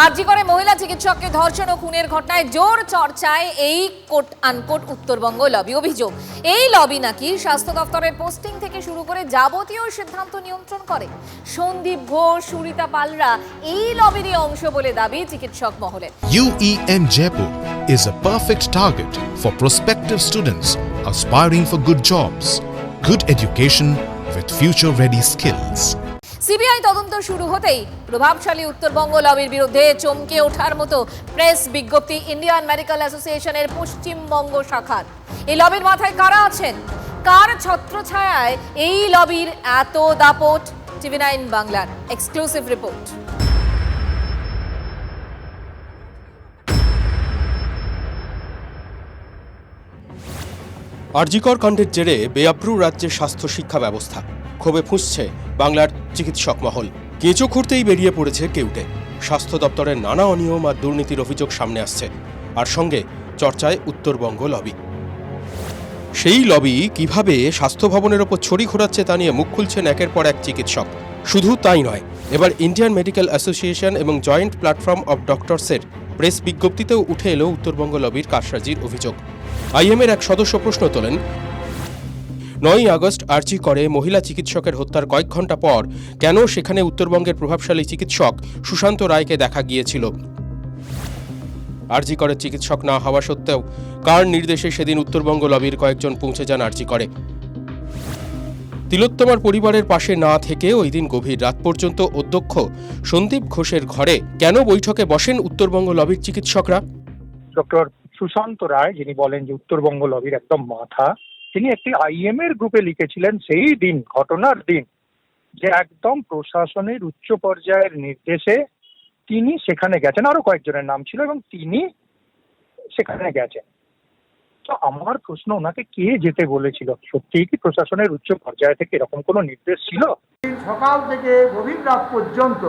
আরজি করে মহিলা চিকিৎসককে ধর্ষণ ও খুনের ঘটনায় জোর চর্চায় এই কোট আনকোট উত্তরবঙ্গ লবি অভিযোগ। এই লবি নাকি স্বাস্থ্য দপ্তরের পোস্টিং থেকে শুরু করে যাবতীয় সিদ্ধান্ত নিয়ন্ত্রণ করে। সন্দীপ ঘোষ সুরিতা পালরা এই লবিরই অংশ বলে দাবি চিকিৎসক মহলে। UEM Jaipur is a perfect target for prospective students aspiring for good jobs, good education with future ready skills. CBI তদন্ত শুরু হতেই প্রভাবশালী উত্তরবঙ্গ লবির বিরুদ্ধে চমকে ওঠার মতো প্রেস বিজ্ঞপ্তি ইন্ডিয়ান মেডিকেল অ্যাসোসিয়েশনের পশ্চিমবঙ্গ শাখার। এই লবির মাথায় কারা আছেন? কার ছত্রছায়ায় এই লবির এত দাপট? টিভি নাইন বাংলার এক্সক্লুসিভ রিপোর্ট। আরজিকর কাণ্ডের জেরে বেআব্রু রাজ্যের স্বাস্থ্য শিক্ষা ব্যবস্থা। ক্ষোভে ফুঁসছে বাংলার চিকিৎসক মহল। কেঁচো খুঁড়তেই বেরিয়ে পড়েছে কেউটে। স্বাস্থ্য দপ্তরের নানা অনিয়ম আর দুর্নীতির অভিযোগ সামনে আসছে। আর সঙ্গে চর্চায় উত্তরবঙ্গ লবি। সেই লবি কীভাবে স্বাস্থ্য ভবনের ওপর ছড়ি ঘোরাচ্ছে তা নিয়ে মুখ খুলছেন একের পর এক চিকিৎসক। শুধু তাই নয়, এবার ইন্ডিয়ান মেডিকেল অ্যাসোসিয়েশন এবং জয়েন্ট প্ল্যাটফর্ম অব ডক্টরসের প্রেস বিজ্ঞপ্তিতেও উঠে এলো উত্তরবঙ্গ লবির কারসাজির অভিযোগ। আইএমের এক সদস্য প্রশ্ন তোলেন নয়ই আগস্ট আর্জি করে মহিলা চিকিৎসকের হত্যার কয়েক ঘণ্টা পর কেন সেখানে উত্তরবঙ্গের প্রভাবশালী চিকিৎসক সুশান্ত রায়কে দেখা গিয়েছিল? আরজি করে চিকিৎসক না হওয়া সত্ত্বেও কার নির্দেশে সেদিন উত্তরবঙ্গ লবির কয়েকজন পৌঁছে যান আরজি করে? তিলোত্তমার পরিবারের পাশে না থেকে ওই দিন গভীর রাত পর্যন্ত অধ্যক্ষ সন্দীপ ঘোষের ঘরে কেন বৈঠকে বসেন উত্তরবঙ্গ লবির চিকিৎসকরা? ডক্টর সুশান্ত রায়, যিনি বলেন যে উত্তরবঙ্গ লবির একদম মাথা তিনি একটি আইএম এর গ্রুপে লিখেছিলেন সেই দিন, ঘটনার দিন, যে একদম প্রশাসনের উচ্চ পর্যায়ের নির্দেশে তিনি সেখানে গেছেন। আরও কয়েকজনের নাম ছিল এবং তিনি সেখানে গেছেন। তো আমার প্রশ্ন, ওনাকে কে যেতে বলেছিল? সত্যিই কি প্রশাসনের উচ্চ পর্যায় থেকে এরকম কোনো নির্দেশ ছিল? সকাল থেকে গভীর রাত পর্যন্ত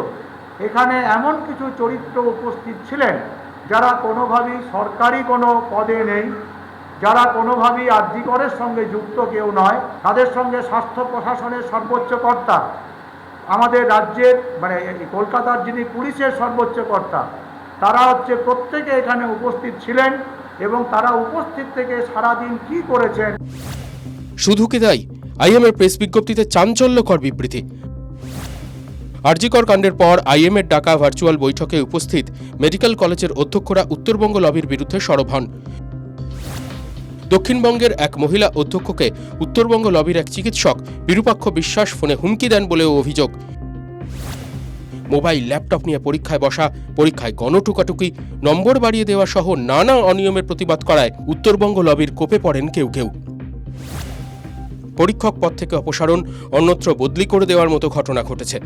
এখানে এমন কিছু চরিত্র উপস্থিত ছিলেন যারা কোনোভাবেই সরকারি কোনো পদে নেই। যারা কোনোভাবেই আর্যিকরের সঙ্গে যুক্ত কেউ নয়, তাদের সঙ্গে স্বাস্থ্য প্রশাসনের সর্বোচ্চ কর্তা। আমাদের রাজ্যের মানে কলকাতার যিনি পুলিশের সর্বোচ্চ কর্তা, তারা হচ্ছে প্রত্যেকে এখানে উপস্থিত ছিলেন এবং তারা উপস্থিত থেকে সারাদিন কি করেছেন। শুধু কি তাই আইএমের প্রেস বিজ্ঞপ্তিতে চাঞ্চল্যকর বিবৃতি। আরজিকর কাণ্ডের পর আইএমের ডাকা ভার্চুয়াল বৈঠকে উপস্থিত মেডিকেল কলেজের অধ্যক্ষরা উত্তরবঙ্গ লবির বিরুদ্ধে সরব হন। দক্ষিণবঙ্গের এক মহিলা অধ্যক্ষকে উত্তরবঙ্গ লবির এক চিকিৎসক বিরূপাক্ষ বিশ্বাস ফোনে হুমকি দেন বলেও অভিযোগ। মোবাইল, ল্যাপটপ নিয়ে পরীক্ষায় বসা, পরীক্ষায় গণটুকাটুকি, নম্বর বাড়িয়ে দেওয়া সহ নানা অনিয়মের প্রতিবাদ করায় উত্তরবঙ্গ লবির কোপে পড়েন কেউ কেউ। পরীক্ষক পদ থেকে অপসারণ, অন্যত্র বদলি করে দেওয়ার মতো ঘটনা ঘটেছে।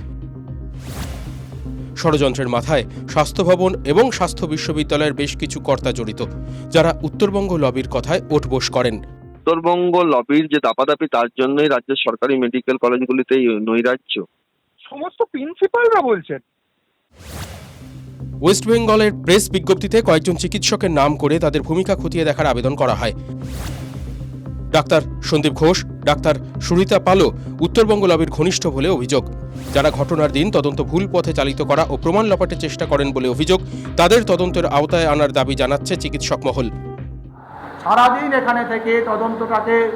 ষড়যন্ত্রের মাথায় স্বাস্থ্য ভবন এবং স্বাস্থ্য বিশ্ববিদ্যালয়ের বেশ কিছু কর্তা জড়িত যারা উত্তরবঙ্গ লবির কথায় ওঠবোস করেন। উত্তরবঙ্গ লবির যে দাপাদাপি তার জন্যই রাজ্যের সরকারি মেডিকেল কলেজগুলিতে নৈরাজ্য। সমস্ত প্রিন্সিপালরা বলছেন। ওয়েস্ট বেঙ্গলের প্রেস বিজ্ঞপ্তিতে কয়েকজন চিকিৎসকের নাম করে তাদের ভূমিকা খতিয়ে দেখার আবেদন করা হয়। ডাক্তার সন্দীপ ঘোষ ডাক্তার সুরিতা পালো উত্তরবঙ্গ লবির ঘনিষ্ঠ বলে অভিযোগ। যারা ঘটনার দিন তদন্ত ভুল পথে চালিত করা ও প্রমাণ লপাটের চেষ্টা করেন বলে অভিযোগ, তাদের তদন্তের আওতায় আনার দাবি জানাচ্ছে চিকিৎসক মহল। সারাদিন এখানে থেকে তদন্তটাকে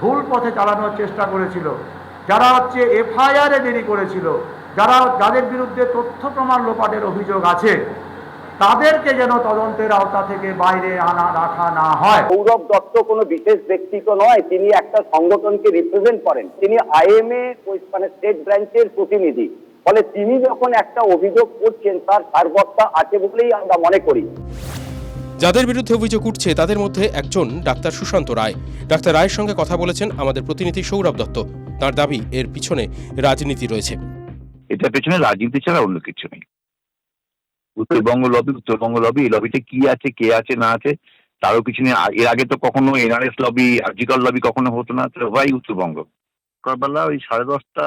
ভুল পথে চালানোর চেষ্টা করেছিল। যারা হচ্ছে এফআইআরে দেরি করেছিল, যারা, যাদের বিরুদ্ধে তথ্য প্রমাণ লোপাটের অভিযোগ আছে তাদেরকে যেন তদন্তের আওতা থেকে বাইরে আনা রাখা না হয়। সৌরভ দত্ত কোনো বিশেষ ব্যক্তি তো নয় তিনি একটা সংগঠনকে রিপ্রেজেন্ট করেন। তিনি আইএমএ মানে স্টেট ব্রাঞ্চের প্রতিনিধি। ফলে তিনি যখন একটা অভিযোগ করছেন তার সারবত্তা আছে বলেই আমরা মনে করি। যাদের বিরুদ্ধে অভিযোগ উঠছে তাদের মধ্যে একজন ডাক্তার সুশান্ত রায়। ডাক্তার রায়ের সঙ্গে কথা বলেছেন আমাদের প্রতিনিধি সৌরভ দত্ত। তার দাবি এর পিছনে রাজনীতি রয়েছে। এটার পেছনে রাজনীতি ছাড়া অন্য কিছু নেই। উত্তরবঙ্গ লবি উত্তরবঙ্গ লবি এই লবিতে কি আছে, কে আছে, না আছে, তারও কিছু নেই। এর আগে তো কখনো এনআরএস লবি আর্জিকল লবি কখনো হতো না ভাই উত্তরবঙ্গ। সকালবেলা ওই সাড়ে দশটা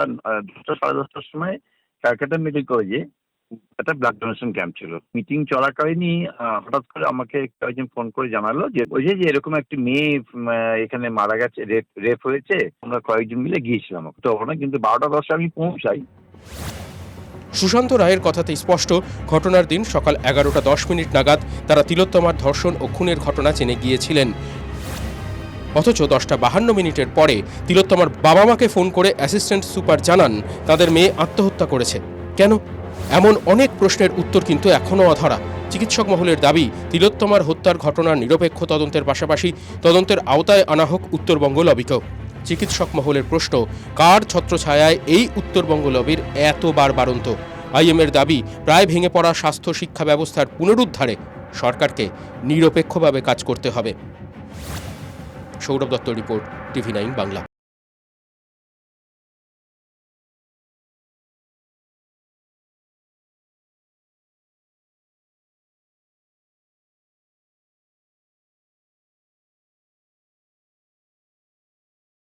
দশটা সাড়ে দশটার সময় ক্যালকাটা মেডিকেল কলেজে একটা ব্লাড ডোনেশন ক্যাম্প ছিল। মিটিং চলাকালীনই হঠাৎ করে আমাকে কয়েকজন ফোন করে জানালো যে ওই যে এরকম একটি মেয়ে এখানে মারা গেছে রেপ রেপ হয়েছে, আমরা কয়েকজন মিলে গিয়েছিলাম। তো ওখানে কিন্তু বারোটা দশে আমি পৌঁছাই। সুশান্ত রায়ের কথাতে স্পষ্ট, ঘটনার দিন সকাল এগারোটা দশ মিনিট নাগাদ তারা তিলোত্তমার ধর্ষণ ও খুনের ঘটনা জেনে গিয়েছিলেন। অথচ দশটা বাহান্ন মিনিটের পরে তিলোত্তমার বাবা মাকে ফোন করে অ্যাসিস্ট্যান্ট সুপার জানান, তাদের মেয়ে আত্মহত্যা করেছে। কেন? এমন অনেক প্রশ্নের উত্তর কিন্তু এখনও অধরা। চিকিৎসক মহলের দাবি, তিলোত্তমার হত্যার ঘটনার নিরপেক্ষ তদন্তের পাশাপাশি তদন্তের আওতায় আনা হোক উত্তরবঙ্গ লবিকেও। চিকিৎসক মহলের প্রশ্ন, কার ছত্রছায়ায় এই উত্তরবঙ্গ লবির এতবার বারন্ত? আইএমের দাবি, প্রায় ভেঙে পড়া স্বাস্থ্য শিক্ষা ব্যবস্থার পুনরুদ্ধারে সরকারকে নিরপেক্ষভাবে কাজ করতে হবে। Sourav Dutta report, TV nine Bangla.